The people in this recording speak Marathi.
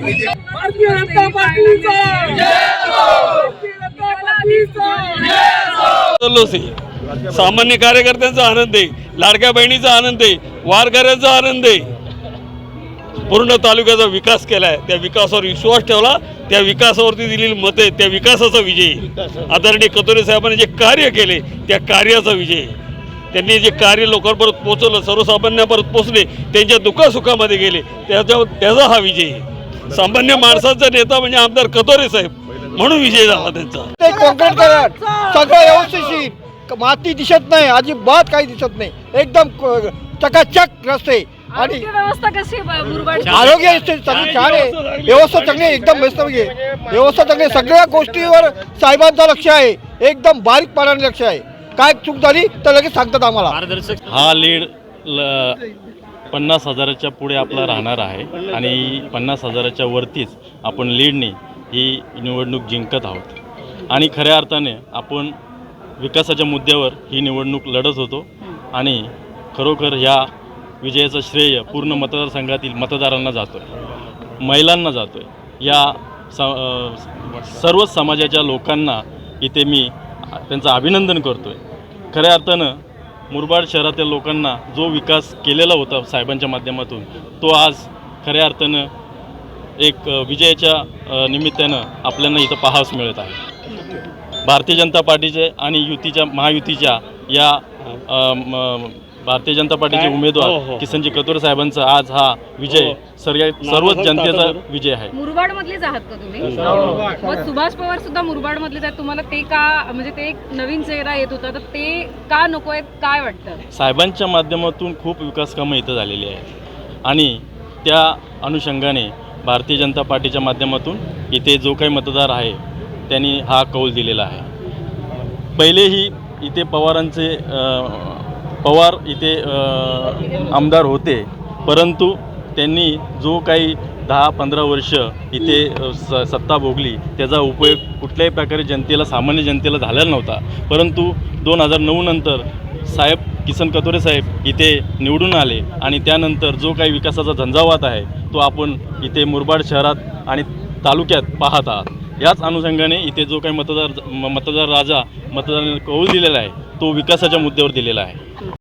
भारतीय जनता पार्टीचा सामान्य कार्यकर्त्यांचा आनंद आहे लाडक्या बहिणीचा आनंद आहे वारकऱ्यांचा आनंद आहे. पूर्ण तालुक्याचा विकास केला आहे त्या विकासावर विश्वास ठेवला त्या विकासावरती दिलेली मते त्या विकासाचा विजय आदरणीय कतोरे साहेबांनी जे कार्य केले त्या कार्याचा विजय त्यांनी जे कार्य लोकांपर्यंत पोहोचवलं सर्वसामान्यांपर्यंत पोहोचले त्यांच्या दुःखासुखामध्ये गेले त्याच्या त्याचा हा विजय आहे. सामान्य माणसाचा नेता म्हणजे आमदार कतोरे साहेब. म्हणून विजय झाला त्यांचा. ते कॉन्क्रीट करा सगळं व्यवस्थित माती दिसत नाही अजिबात काही दिसत नाही. एकदम क- चकाचक रस्ते. आणि आरोग्य व्यवस्था कशी आहे बा- मुरबाड आरोग्य इथे सगळी छान आहे. व्यवस्था चांगली आहे, एकदम मस्त म्हणजे व्यवस्था चांगली आहे. सगळ्या गोष्टीवर साहेबांचं लक्ष आहे. एकदम बारीकपणाने लक्ष आहे. काय चूक झाली तर लगेच सांगतात आम्हाला. हा लीड ल पन्नास हजाराच्या पुढे आपला राहणार आहे आणि पन्नास हजाराच्या वरतीच आपण लीडने ही निवडणूक जिंकत आहोत. आणि खऱ्या अर्थाने आपण विकासाच्या मुद्द्यावर ही निवडणूक लढत होतो आणि खरोखर ह्या विजयाचं श्रेय पूर्ण मतदारसंघातील मतदारांना जातो आहे महिलांना जातो आहे या स सर्वच समाजाच्या लोकांना इथे मी त्यांचं अभिनंदन करतो आहे खऱ्या अर्थानं मुरबाड शहरातील लोकांना जो विकास केलेला होता साहेबांच्या माध्यमातून तो आज खऱ्या अर्थानं एक विजयाच्या निमित्तानं आपल्याला इथं पाहावस मिळत आहे. भारतीय जनता पार्टीचे आणि युतीच्या महायुतीच्या या अ, म, भारतीय जनता पार्टीचे उमेदवार किसनजी कतोरे साहेबांचा आज हा विजय सर्व सर्वच जनतेचा विजय आहे. मुरबाड मधलेच आहात का तुम्ही? मग सुभाष पवार सुद्धा मुरबाड मधलेच आहेत. तुम्हाला ते का म्हणजे ते एक नवीन चेहरा येत होता तर ते का नको आहेत? काय वाटतं? साहेबांच्या माध्यमातून खूप विकास कामं इथं झालेली आहेत. आणि त्या अनुषंगाने भारतीय जनता पार्टीच्या माध्यमातून इथे जो काही मतदार आहे त्यांनी हा कौल दिलेला आहे. पहिलेही इथे पवारांचे अ, पवार इथे आमदार होते. परंतु त्यांनी जो काही दहा पंधरा वर्ष इथे स सत्ता भोगली त्याचा उपयोग कुठल्याही प्रकारे जनतेला सामान्य जनतेला झालेला नव्हता. परंतु दोन हजार नऊ नंतर साहेब किसन कतोरे साहेब इथे निवडून आले आणि त्यानंतर जो काही विकासाचा झंझावात आहे तो आपण इथे मुरबाड शहरात आणि तालुक्यात पाहत आहात. याच अनुषंगाने इथे जो काही मतदार म- मतदार राजा मतदारांनी कौल दिलेला आहे तो विकासाच्या मुद्द्यावर दिलेला आहे.